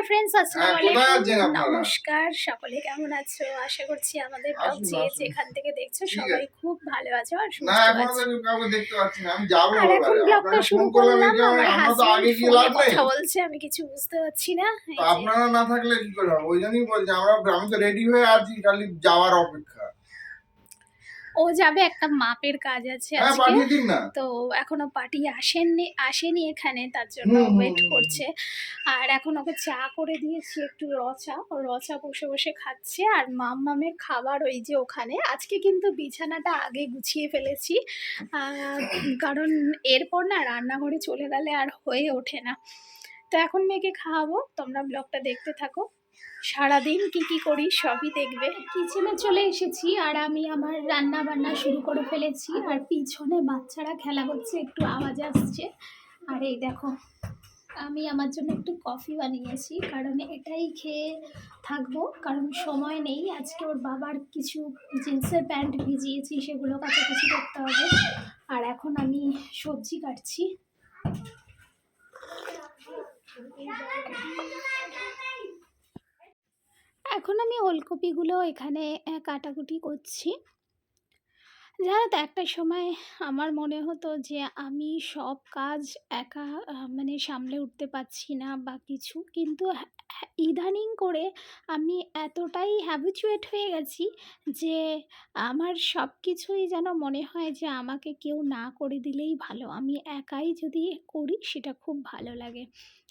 Hi friends আসসালামু হ্যাঁ, কোথায় আছেন আলাইকুম নমস্কার সকলে কেমন আছো? আশা করছি আমাদের ব্লগ যে যেখান থেকে দেখছ সবাই খুব ভালো আছো আর না সুস্থ আছো। আর এখন ব্লগটা শুরু করলাম আমার হাজবেন্ড কথা বলছে আমি কিছু বুঝতে পারছি না। আপনারা না থাকলে কি করে হবে? ওই জন্যই বলছি আমরা আমি তো রেডি হয়ে আছি খালি যাওয়ার অপেক্ষা। ও যাবে একটা মাপের কাজ আছে হ্যাঁ আজকে। তো এখনও পার্টি আসেননি আসেনি এখানে তার জন্য ওয়েট করছে। আর এখন ওকে চা করে দিয়েছি একটু রচা ও রচা বসে বসে খাচ্ছে। আর মাম মামের খাবার ওই যে ওখানে আজকে কিন্তু বিছানাটা আগে গুছিয়ে ফেলেছি। কারণ এরপর না রান্নাঘরে চলে গেলে আর হয়ে ওঠে না। তো এখন মেয়েকে খাওয়াবো তোমরা ব্লগটা দেখতে থাকো। সারাদিন কি কি করি সবই দেখবে। কিচেনে চলে এসেছি আর আমি আমার রান্না বান্না শুরু করে ফেলেছি আর পিছনে বাচ্চারা খেলা করছে, একটু আওয়াজ আসছে। আর এই দেখো, আমি আমার জন্য একটু কফি বানিয়েছি কারণ এটাই খেয়ে থাকব, কারণ সময় নেই। আজকে ওর বাবার কিছু জিন্সের প্যান্ট ভিজিয়েছি, সেগুলো কাছাকাছি করতে হবে। আর এখন আমি সবজি কাটছি। এখন আমি ওলকপিগুলো এখানে কাটাকুটি করছি। জানো তো একটা সময় আমার মনে হতো যে আমি সব কাজ একা মানে সামলে উঠতে পারছি না বা কিছু, কিন্তু ইদানিং করে আমি এতটাই হ্যাবিচুয়েট হয়ে গেছি যে আমার সব কিছুই যেন মনে হয় যে আমাকে কেউ না করে দিলেই ভালো। আমি একাই যদি করি সেটা খুব ভালো লাগে।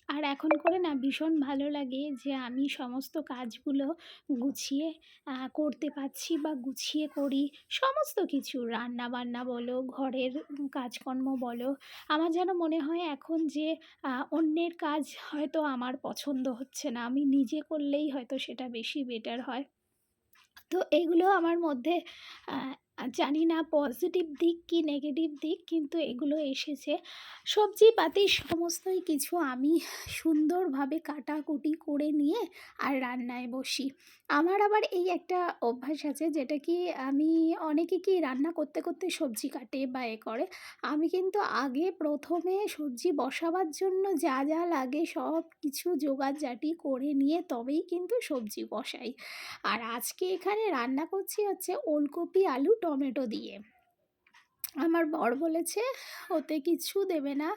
আর এখন করে না ভীষণ ভালো লাগে যে আমি সমস্ত কাজগুলো গুছিয়ে করতে পারছি বা গুছিয়ে করি। সমস্ত কিছু রান্না বান্না বলো, ঘরের কাজকর্ম বলো। আমার যেন মনে হয় এখন যে অন্যের কাজ হয়তো আমার পছন্দ হচ্ছে না। আমি নিজে করলেই হয়তো সেটা বেশি বেটার হয়। তো এগুলো আমার মধ্যে জানি না পজিটিভ দিক কি নেগেটিভ দিক, কিন্তু এগুলো এসেছে। সবজি পাতি সমস্তই কিছু আমি সুন্দরভাবে কাটাকুটি করে নিয়ে আর রান্নায় বসি। আমার আবার এই একটা অভ্যাস আছে যেটা কি আমি অনেকে কি রান্না করতে করতে সবজি কাটে বা এ করে। আমি কিন্তু আগে প্রথমে সবজি বসাবার জন্য যা যা লাগে সব কিছু জোগাড় জাটি করে নিয়ে তবেই কিন্তু সবজি বসাই। আর আজকে এখানে রান্না করছি হচ্ছে ওলকপি, আলু, টমেটো দিয়ে। আমার বর বলেছে, ওতে কিছু দেবে না।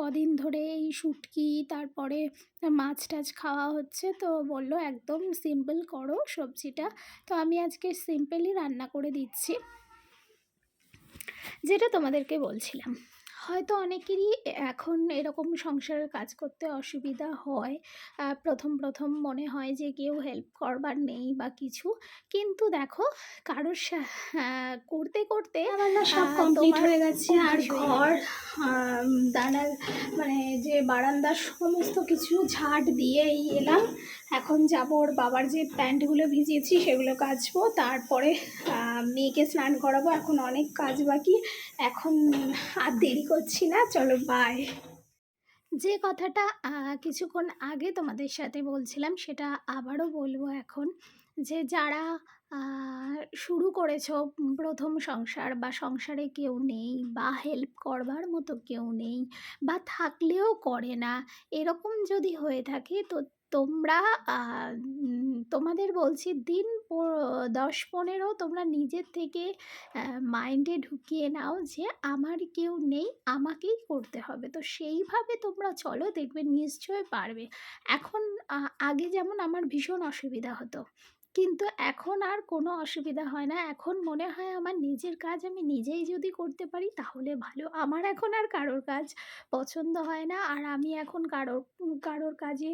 কদিন ধরে এই শুটকি, তারপরে মাছ টাছ খাওয়া হচ্ছে। তো বলল, একদম সিম্পল করো সবজিটা। তো আমি আজকে সিম্পলই রান্না করে দিচ্ছি, যেটা তোমাদেরকে বলছিলাম। হয়তো অনেকেরই এখন এরকম সংসারের কাজ করতে অসুবিধা হয়। প্রথম প্রথম মনে হয় যে কেউ হেল্প করবার নেই বা কিছু। কিন্তু দেখো কারোর করতে করতে আমার না সব কমপ্লিট হয়ে গেছে। আর ঘর দানার মানে যে বারান্দার সমস্ত কিছু ঝাড় দিয়েই এলাম। এখন যাব ওর বাবার যে প্যান্টগুলো ভিজিয়েছি সেগুলো কাচবো, তারপরে মেয়েকে স্নান করাবো, এখন অনেক কাজ বাকি। এখন আর দেরি করছি না, চলো বাই যে কথাটা কিছুক্ষণ আগে তোমাদের সাথে বলছিলাম, সেটা আবারও বলব এখন। যে যারা শুরু করেছ প্রথম সংসার বা সংসারে কেউ নেই বা হেল্প করবার মতো কেউ নেই বা থাকলেও করে না, এরকম যদি হয়ে থাকে, তো তোমরা তোমাদের বলছি দিন দশ পনেরো তোমরা নিজের থেকে মাইন্ডে ঢুকিয়ে নাও যে আমার কেউ নেই, আমাকেই করতে হবে। তো সেইভাবে তোমরা চলো, দেখবে নিশ্চয় পারবে। এখন আগে যেমন আমার ভীষণ অসুবিধা হতো। কিন্তু এখন আর কোনো অসুবিধা হয় না। এখন মনে হয় আমার নিজের কাজ আমি নিজেই যদি করতে পারি, তাহলে ভালো। আমার এখন আর কারোর কাজ পছন্দ হয় না। আর আমি এখন কারোর কারোর কাজে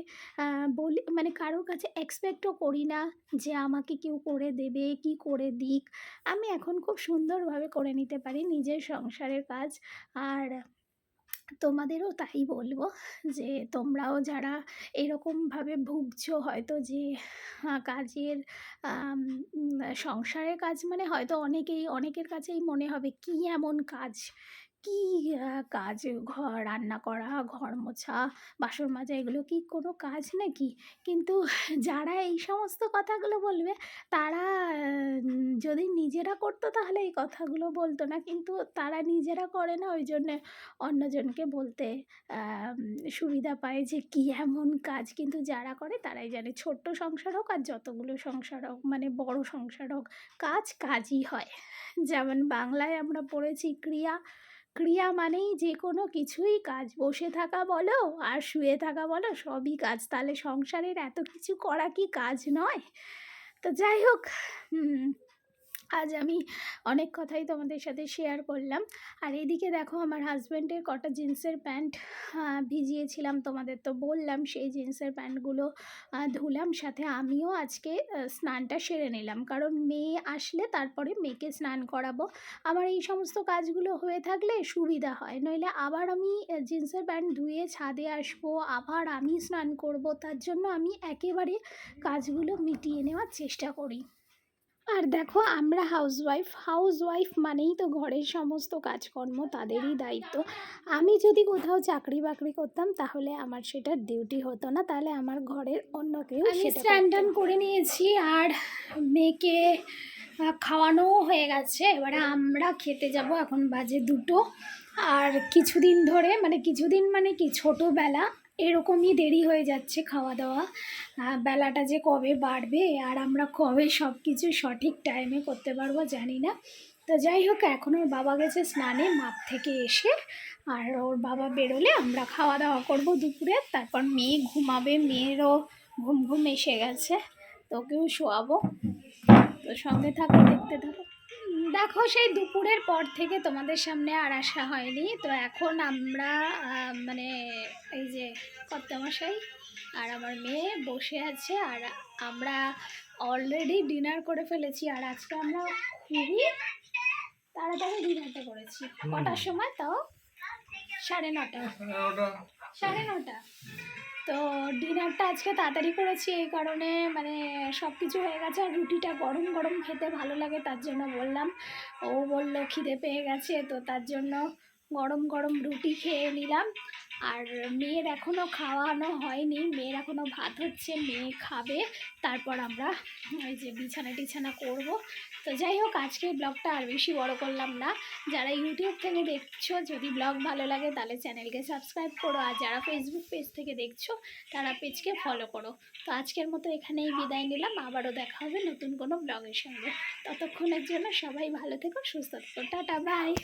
বলি মানে কারোর কাছে এক্সপেক্টও করি না যে আমাকে কেউ করে দেবে, কি করে দিক। আমি এখন খুব সুন্দরভাবে করে নিতে পারি নিজের সংসারের কাজ। আর তোমাদেরও তাই বলব যে তোমরাও যারা এরকমভাবে ভুগছো হয়তো যে কাজের সংসারের কাজ মানে হয়তো অনেকেই, অনেকের কাছেই মনে হবে কি এমন কাজ কি কাজ ঘর রান্না করা, ঘর মোছা, বাসন মাজা এগুলো কি কোনো কাজ নাকি? কিন্তু যারা এই সমস্ত কথাগুলো বলবে তারা যদি নিজেরা করতো তাহলে এই কথাগুলো বলতো না। কিন্তু তারা নিজেরা করে না ওই জন্যে অন্যজনকে বলতে সুবিধা পায় যে কি এমন কাজ? কিন্তু যারা করে তারাই জানে। ছোট্ট সংসার হোক আর যতগুলো সংসার হোক মানে বড় সংসার হোক, কাজ কাজই হয়। যেমন বাংলায় আমরা পড়েছি ক্রিয়া, ক্রিয়া মানেই যে কোনো কিছুই কাজ। বসে থাকা বলো আর শুয়ে থাকা বলো সবই কাজ। তাহলে সংসারের এত কিছু করা কি কাজ নয়? তো যাই হোক আজ আমি অনেক কথাই তোমাদের সাথে শেয়ার করলাম। আর এদিকে দেখো আমার হাসব্যান্ডের কটা জিন্সের প্যান্ট ভিজিয়েছিলাম তোমাদের তো বললাম সেই জিন্সের প্যান্টগুলো ধুলাম। সাথে আমিও আজকে স্নানটা সেরে নিলাম। কারণ মেয়ে আসলে তারপরে মেয়েকে স্নান করাবো। আমার এই সমস্ত কাজগুলো হয়ে থাকলে সুবিধা হয়। নইলে আবার আমি জিন্সের প্যান্ট ধুয়ে ছাদে আসব, আবার আমি স্নান করব। তার জন্য আমি একেবারে কাজগুলো মিটিয়ে নেওয়ার চেষ্টা করি। আর দেখো আমরা হাউসওয়াইফ, হাউসওয়াইফ মানেই তো ঘরের সমস্ত কাজকর্ম তাদেরই দায়িত্ব। আমি যদি কোথাও চাকরি-বাকরি করতাম তাহলে আমার সেটা ডিউটি হতো না। তাহলে আমার ঘরের অন্য কেউ আমি সেটা স্নান করতো। টান করে নিয়েছি আর মেয়েকে খাওয়ানোও হয়ে গেছে। এবারে আমরা খেতে যাব। এখন বাজে দুটো আর কিছুদিন ধরে মানে কিছুদিন মানে কি ছোটোবেলা এরকমই দেরি হয়ে যাচ্ছে খাওয়া-দাওয়া। বেলাটা যে কবে বাড়বে আর আমরা কবে সব কিছু সঠিক টাইমে করতে পারব জানি না। তো যাই হোক এখন ওর বাবা গেছে স্নানে মাপ থেকে এসে। আর ওর বাবা বেরোলে আমরা খাওয়া-দাওয়া করব দুপুরে। তারপর মেয়ে ঘুমাবে। মেয়েরও ঘুম, ঘুম এসে গেছে। তোকেও শোয়াবো। তো সঙ্গে থাকো, দেখতে থাকো। দেখো সেই দুপুরের পর থেকে তোমাদের সামনে আর আসা হয়নি। তো এখন আমরা মানে এই যে কর্তামশাই আর আমার মেয়ে বসে আছে। আর আমরা অলরেডি ডিনার করে ফেলেছি। আর আজকে আমরা খুবই তাড়াতাড়ি ডিনারটা করেছি। কটার সময় তাও? সাড়ে নটা সাড়ে নটা তো ডিনারটা আজকে তাড়াতাড়ি করেছি এই কারণে মানে সব কিছু হয়ে গেছে। আর রুটিটা গরম, গরম খেতে ভালো লাগে তার জন্য বললাম। ও বলল খিদে পেয়ে গেছে তো তার জন্য গরম, গরম রুটি খেয়ে নিলাম। আর মেয়ের এখনও খাওয়ানো হয়নি। মেয়ের এখনও ভাত হচ্ছে। মেয়ে খাবে। তারপর আমরা ওই যে বিছানা-টিছানা করব। তো যাই হোক আজকের ব্লগটা আর বেশি বড় করলাম না। যারা ইউটিউব থেকে দেখছ যদি ব্লগ ভালো লাগে তাহলে চ্যানেলকে সাবস্ক্রাইব করো। আর যারা ফেসবুক পেজ থেকে দেখছ তারা পেজকে ফলো করো। তো আজকের মতো এখানেই বিদায় নিলাম। আবারও দেখা হবে নতুন কোনো ব্লগের সঙ্গে। ততক্ষণের জন্য সবাই ভালো থেকো, সুস্থ থেকো। Tata bye.